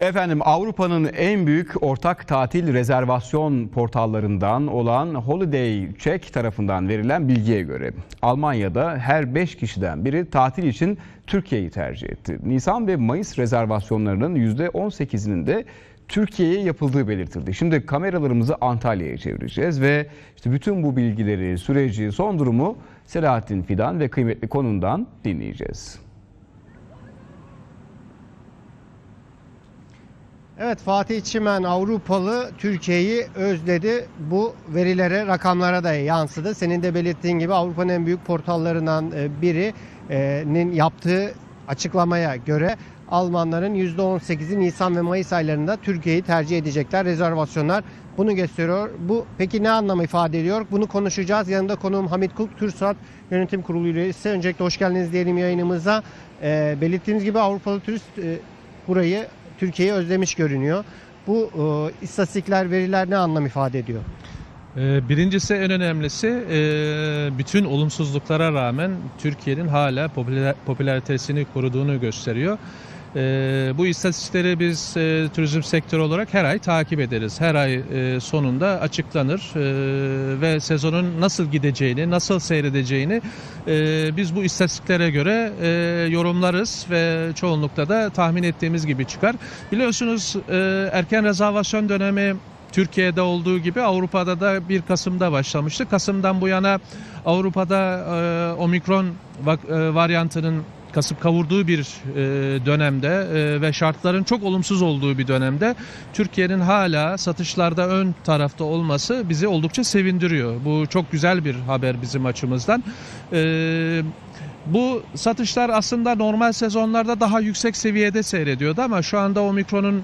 Efendim Avrupa'nın en büyük ortak tatil rezervasyon portallarından olan Holiday Check tarafından verilen bilgiye göre Almanya'da her 5 kişiden biri tatil için Türkiye'yi tercih etti. Nisan ve Mayıs rezervasyonlarının %18'inin de Türkiye'ye yapıldığı belirtildi. Şimdi kameralarımızı Antalya'ya çevireceğiz ve işte bütün bu bilgileri, süreci, son durumu Selahattin Fidan ve kıymetli konundan dinleyeceğiz. Evet Fatih Çimen Avrupalı Türkiye'yi özledi. Bu verilere, rakamlara da yansıdı. Senin de belirttiğin gibi Avrupa'nın en büyük portallarından e, birinin yaptığı açıklamaya göre Almanların %18'i Nisan ve Mayıs aylarında Türkiye'yi tercih edecekler. Rezervasyonlar bunu gösteriyor. Bu peki ne anlam ifade ediyor? Bunu konuşacağız. Yanında konuğum Hamit Kulk, TÜRSAT Yönetim Kurulu üyesi. Öncelikle hoş geldiniz diyelim yayınımıza. E, belirttiğiniz gibi Avrupalı turist e, burayı Türkiye'yi özlemiş görünüyor. Bu e, istatistikler, veriler ne anlam ifade ediyor? Ee, Birincisi en önemlisi e, bütün olumsuzluklara rağmen Türkiye'nin hala popüler, popülaritesini koruduğunu gösteriyor. Ee, Bu istatistikleri biz e, turizm sektörü olarak her ay takip ederiz. Her ay e, sonunda açıklanır e, ve sezonun nasıl gideceğini, nasıl seyredeceğini e, biz bu istatistiklere göre e, yorumlarız ve çoğunlukla da tahmin ettiğimiz gibi çıkar. Biliyorsunuz e, erken rezervasyon dönemi Türkiye'de olduğu gibi Avrupa'da da 1 Kasım'da başlamıştı. Kasım'dan bu yana Avrupa'da e, omikron e, varyantının kasıp kavurduğu bir e, dönemde e, ve şartların çok olumsuz olduğu bir dönemde Türkiye'nin hala satışlarda ön tarafta olması bizi oldukça sevindiriyor. Bu çok güzel bir haber bizim açımızdan. E, bu satışlar aslında normal sezonlarda daha yüksek seviyede seyrediyordu ama şu anda omikronun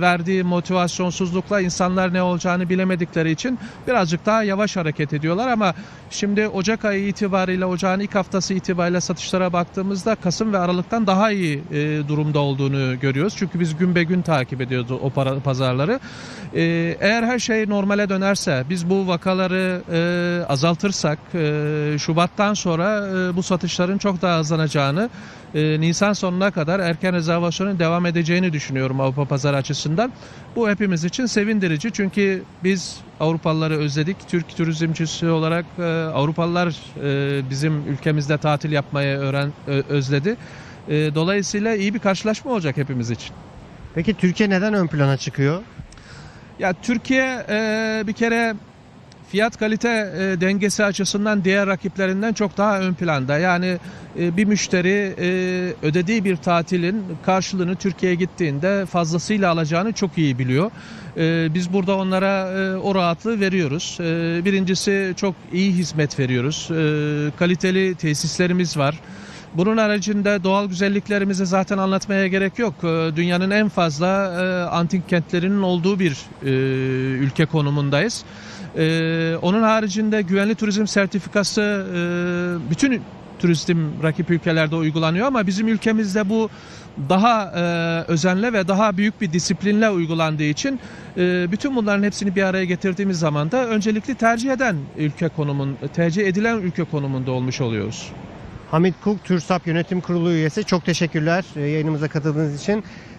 verdiği motivasyonsuzlukla insanlar ne olacağını bilemedikleri için birazcık daha yavaş hareket ediyorlar ama şimdi Ocak ayı itibariyle ocağın ilk haftası itibariyle satışlara baktığımızda Kasım ve Aralık'tan daha iyi e, durumda olduğunu görüyoruz. Çünkü biz gün be gün takip ediyoruz o pazarları. E, eğer her şey normale dönerse biz bu vakaları e, azaltırsak Şubat'tan sonra bu satışların çok daha hızlanacağını Nisan sonuna kadar erken rezervasyonun devam edeceğini düşünüyorum Avrupa pazarı açısından. Bu hepimiz için sevindirici çünkü biz Avrupalıları özledik. Türk turizmcisi olarak e, Avrupalılar e, bizim ülkemizde tatil yapmayı öğren ö- özledi. E, dolayısıyla iyi bir karşılaşma olacak hepimiz için. Peki Türkiye neden ön plana çıkıyor? Ya Türkiye e, bir kere fiyat kalite e, dengesi açısından diğer rakiplerinden çok daha ön planda. Yani e, bir müşteri e, ödediği bir tatilin karşılığını Türkiye'ye gittiğinde fazlasıyla alacağını çok iyi biliyor. E, biz burada onlara e, o rahatlığı veriyoruz. E, birincisi çok iyi hizmet veriyoruz. E, kaliteli tesislerimiz var. Bunun haricinde doğal güzelliklerimizi zaten anlatmaya gerek yok. Ee, Dünyanın en fazla e, antik kentlerinin olduğu bir e, ülke konumundayız. Ee, Onun haricinde güvenli turizm sertifikası e, bütün turistim rakip ülkelerde uygulanıyor ama bizim ülkemizde bu daha e, özenle ve daha büyük bir disiplinle uygulandığı için e, bütün bunların hepsini bir araya getirdiğimiz zaman da öncelikli tercih eden ülke konumun tercih edilen ülke konumunda olmuş oluyoruz. Hamit Kulk, TÜRSAP Yönetim Kurulu üyesi. Çok teşekkürler e, yayınımıza katıldığınız için.